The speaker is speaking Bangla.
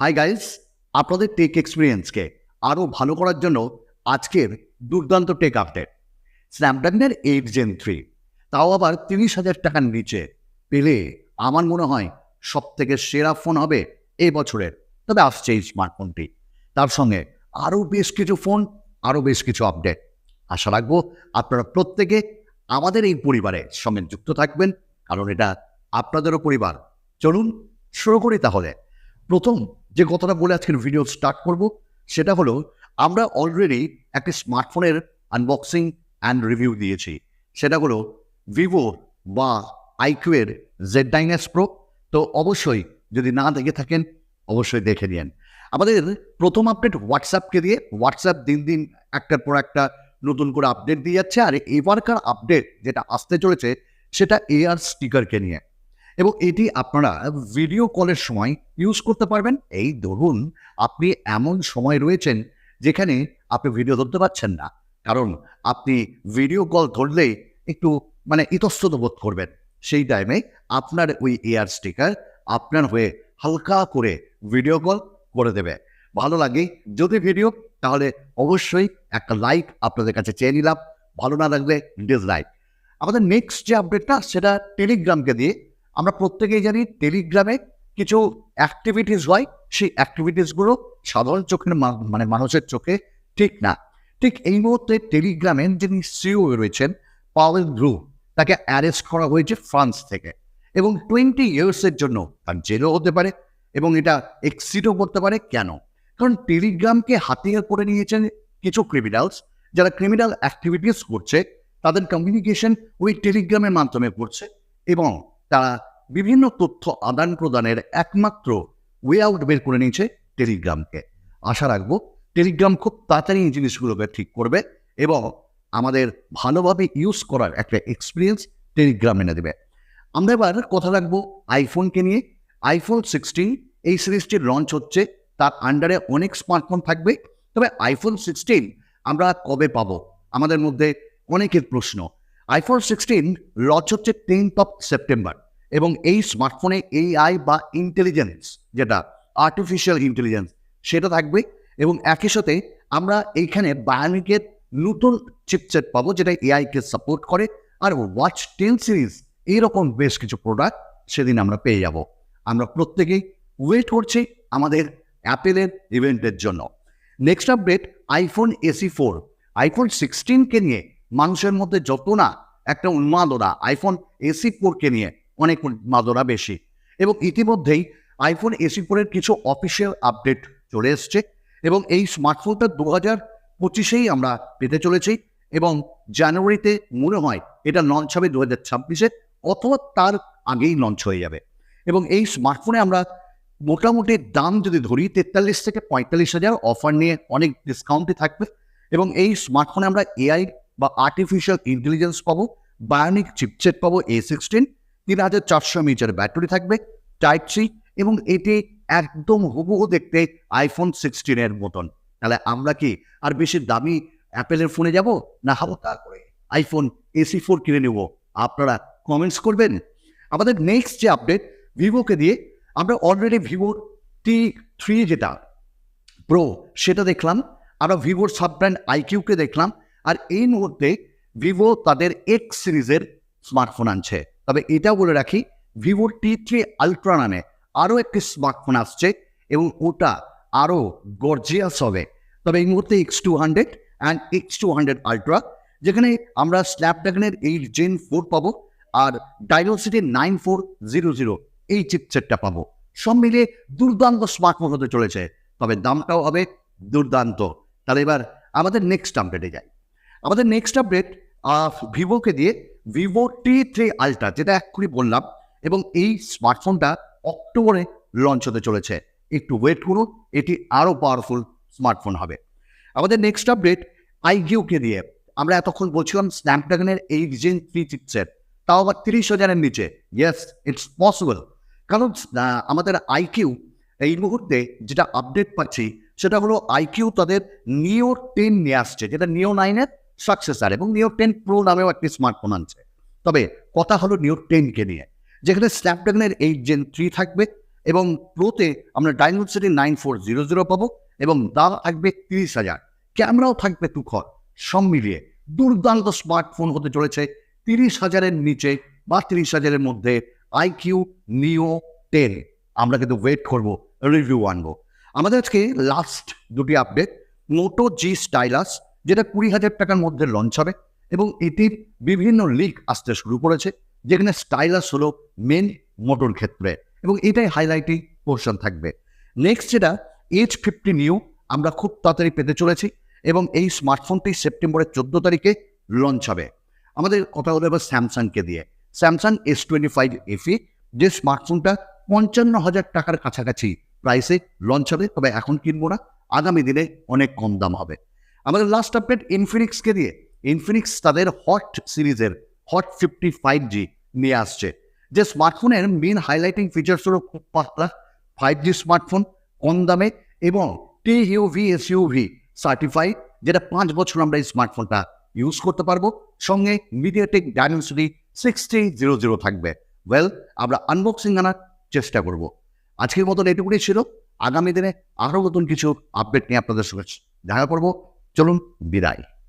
হাই গাইস আপনাদের টেক এক্সপিরিয়েন্সকে আরও ভালো করার জন্য আজকের দুর্দান্ত টেক আপডেট স্ন্যাপড্রাগনের এইট জেন থ্রি তাও আবার তিরিশ হাজার টাকার নিচে পেলে আমার মনে হয় সব থেকে সেরা ফোন হবে এই বছরের। তবে আসছে এই স্মার্টফোনটি তার সঙ্গে আরও বেশ কিছু ফোন আরও বেশ কিছু আপডেট আশা রাখব আপনারা প্রত্যেকে আমাদের এই পরিবারের সঙ্গে যুক্ত থাকবেন, কারণ এটা আপনাদেরও পরিবার। চলুন শুরু করি তাহলে। প্রথম যে কথাটা বলে আজকের ভিডিও স্টার্ট করব, সেটা হলো, আমরা অলরেডি একটি স্মার্টফোনের আনবক্সিং অ্যান্ড রিভিউ দিয়েছি। সেটা হলো ভিভো বা আইকিউয়ের জেড ডাইনাস প্রো তো অবশ্যই যদি না দেখে থাকেন, অবশ্যই দেখে নিন আমাদের প্রথম আপডেট হোয়াটসঅ্যাপকে দিয়ে হোয়াটসঅ্যাপ দিন দিন একটার পর একটা নতুন করে আপডেট দিয়ে যাচ্ছে। আর এবারকার আপডেট যেটা আসতে চলেছে, সেটা এআর স্টিকারকে নিয়ে। এবং এটি আপনারা ভিডিও কলের সময় ইউজ করতে পারবেন। এই ধরুন, আপনি এমন সময় রয়েছেন যেখানে আপনি ভিডিও ধরতে পারছেন না। কারণ আপনি ভিডিও কল ধরলেই একটু মানে ইতস্তত বোধ করবেন। সেই টাইমে আপনার ওই এয়ার স্টিকার আপনার হয়ে হালকা করে ভিডিও কল করে দেবে। ভালো লাগে যদি ভিডিও তাহলে অবশ্যই একটা লাইক আপনাদের কাছে চেয়ে নিলাম। ভালো না লাগলে ডিসলাইক আমাদের নেক্সট যে আপডেটটা সেটা টেলিগ্রামকে দিয়ে আমরা প্রত্যেকেই জানি টেলিগ্রামে কিছু অ্যাক্টিভিটিস হয়, সেই অ্যাক্টিভিটিসগুলো সাধারণ চোখের মানে মানুষের চোখে ঠিক না। ঠিক এই মুহূর্তে টেলিগ্রামের যিনি সিও রয়েছেন, পাওয়েল গ্রু তাকে অ্যারেস্ট করা হয়েছে ফ্রান্স থেকে এবং টোয়েন্টি ইয়ার্সের জন্য তার জেলও হতে পারে এবং এটা এক্সিটও করতে পারে। কেন? কারণ টেলিগ্রামকে হাতিয়ার করে নিয়েছেন কিছু ক্রিমিনালস যারা ক্রিমিনাল অ্যাক্টিভিটিস করছে, তাদের কমিউনিকেশন ওই টেলিগ্রামের মাধ্যমে করছে এবং তারা বিভিন্ন তথ্য আদান প্রদানের একমাত্র ওয়ে আউট বের করে নিয়েছে টেলিগ্রামকে আশা রাখব টেলিগ্রাম খুব তাড়াতাড়ি এই জিনিসগুলোকে ঠিক করবে এবং আমাদের ভালোভাবে ইউজ করার একটা এক্সপিরিয়েন্স টেলিগ্রাম এনে দেবে। আমরা এবার কথা রাখব আইফোনকে নিয়ে। আইফোন সিক্সটিন এই সিরিজটি লঞ্চ হচ্ছে, তার আন্ডারে অনেক স্মার্টফোন থাকবে, তবে আইফোন সিক্সটিন আমরা কবে পাবো? আমাদের মধ্যে অনেকের প্রশ্ন। আইফোন সিক্সটিন লঞ্চ হচ্ছে টেন্থ অফ সেপ্টেম্বর এবং এই স্মার্টফোনে এআই বা ইন্টেলিজেন্স যেটা আর্টিফিশিয়াল ইন্টেলিজেন্স সেটা থাকবে এবং একই সাথে আমরা এইখানে বায়োনিকের নতুন চিপসেট পাবো যেটা এআইকে সাপোর্ট করে আর ওয়াচ টেন সিরিজ এইরকম বেশ কিছু প্রোডাক্ট সেদিন আমরা পেয়ে যাব। আমরা প্রত্যেকেই ওয়েট করছি আমাদের অ্যাপেলের ইভেন্টের জন্য। Next update iPhone SE four iPhone সিক্সটিনকে নিয়ে মানুষের মধ্যে যত না একটা উন্মাদনা আইফোন এসি ফোরকে নিয়ে অনেক উন্মাদনা বেশি। এবং ইতিমধ্যেই আইফোন এসি ফোরের কিছু অফিসিয়াল আপডেট চলে এসছে এবং এই স্মার্টফোনটা দু হাজার পঁচিশেই আমরা পেতে চলেছি এবং জানুয়ারিতে মনে হয় এটা লঞ্চ হবে দু হাজার ছাব্বিশে অথবা তার আগেই লঞ্চ হয়ে যাবে। এবং এই স্মার্টফোনে আমরা মোটামুটি দাম যদি ধরি তেতাল্লিশ থেকে পঁয়তাল্লিশ হাজার অফার নিয়ে অনেক ডিসকাউন্টে থাকবে এবং এই স্মার্টফোনে আমরা এআই বা আর্টিফিশিয়াল ইন্টেলিজেন্স পাবো বায়োনিক চিপসেট পাবো এ সিক্সটিন তিন হাজার চারশো মিটার ব্যাটারি থাকবে, টাইপ সি এবং এটি একদম হুবহু দেখতে আইফোন সিক্সটিনের মতন। তাহলে আমরা কি আর বেশি দামি অ্যাপেলের ফোনে যাব, না হাবো তারপরে আইফোন এসি ফোর কিনে নেব। আপনারা কমেন্টস করবেন। আমাদের নেক্সট যে আপডেট ভিভোকে দিয়ে আমরা অলরেডি ভিভোর টি থ্রি যেটা প্রো সেটা দেখলাম। আমরা ভিভোর সাব ব্র্যান্ড আইকিউকে দেখলাম। আর এই মুহূর্তে ভিভো তাদের এক্স সিরিজের স্মার্টফোন আনছে। তবে এটাও বলে রাখি ভিভো টি থ্রি আলট্রা নামে আরও একটি স্মার্টফোন আসছে এবং ওটা আরও গর্জিয়াস হবে। তবে এই মুহূর্তে X two hundred and X two hundred ultra যেখানে আমরা স্ন্যাপড্রাগনের এইট জেন ফোর পাবো আর Dimensity nine four zero zero এই চিপসেটটা পাবো। সব মিলিয়ে দুর্দান্ত স্মার্টফোন হতে চলেছে, তবে দামটাও হবে দুর্দান্ত। তাহলে এবার আমাদের নেক্সট আপডেটে যাই। আমাদের নেক্সট আপডেট ভিভোকে দিয়ে ভিভো টি থ্রি আলট্রা যেটা এক্ষুনি বললাম, এবং এই স্মার্টফোনটা অক্টোবরে লঞ্চ হতে চলেছে। একটু ওয়েট করুন, এটি আরও পাওয়ারফুল স্মার্টফোন হবে। আমাদের নেক্সট আপডেট আইকিউকে দিয়ে। আমরা এতক্ষণ বলছিলাম স্ন্যাপড্রাগনের এই জেন থ্রি চিপসেট তাও আবার তিরিশ হাজারের নিচে। ইয়েস ইটস পসিবল কারণ আমাদের আইকিউ এই মুহূর্তে যেটা আপডেট পাচ্ছি, সেটা হলো আইকিউ তাদের নিও টেন নিয়ে আসছে, যেটা নিও নাইনের সাকসেসার এবং নিও টেন প্রো নামেও একটি স্মার্টফোন আনছে। তবে কথা হলো নিও টেনকে নিয়ে, যেখানে স্ন্যাপড্রাগনের এইট জেন থ্রি থাকবে এবং প্রোতে আমরা Dimensity nine four zero zero পাবো এবং দাম থাকবে তিরিশ হাজার। ক্যামেরাও থাকবে তুখর, সব মিলিয়ে দুর্দান্ত স্মার্টফোন হতে চলেছে তিরিশ হাজারের নিচে বা তিরিশ হাজারের মধ্যে আইকিউ নিও টেন আমরা কিন্তু ওয়েট করব রিভিউ আনব। আমাদের আজকে লাস্ট দুটি আপডেট মোটো জি স্টাইলাস যেটা কুড়ি হাজার টাকার মধ্যে লঞ্চ হবে এবং এটির বিভিন্ন লিক আসতে শুরু করেছে, যেখানে স্টাইলাস হলো মেন মোটর ক্ষেত্রে এবং এটাই হাইলাইটিং পোর্শন থাকবে। নেক্সট যেটা এইচ ফিফটি নিউ আমরা খুব তাড়াতাড়ি পেতে চলেছি এবং এই স্মার্টফোনটি সেপ্টেম্বরের চোদ্দ তারিখে লঞ্চ হবে। আমাদের কথা হলো এবার স্যামসাংকে দিয়ে। Samsung S twenty five FE যে স্মার্টফোনটা পঞ্চান্ন হাজার টাকার কাছাকাছি প্রাইসে লঞ্চ হবে, তবে এখন কিনবো না, আগামী দিনে অনেক কম দাম হবে। আমাদের লাস্ট আপডেট ইনফিনিক্সকে দিয়ে। ইনফিনিক্স তাদের হট সিরিজের হট ফিফটি ফাইভ জি নিয়ে আসছে। যে স্মার্টফোনের মেন হাইলাইটিং ফিচার্স হলো খুব পাতলা ফাইভ জি স্মার্টফোন কম দামে এবং T UV S UV certified যেটা পাঁচ বছর আমরা এই স্মার্টফোনটা ইউজ করতে পারব। সঙ্গে MediaTek Dimensity sixty zero zero থাকবে। ওয়েল আমরা আনবক্সিং আনার চেষ্টা করব। আজকের মতন এটুকুনি ছিল। আগামী দিনে আরও নতুন কিছু আপডেট নিয়ে আপনাদের সঙ্গে দেখা করব। চলুন বিদায়।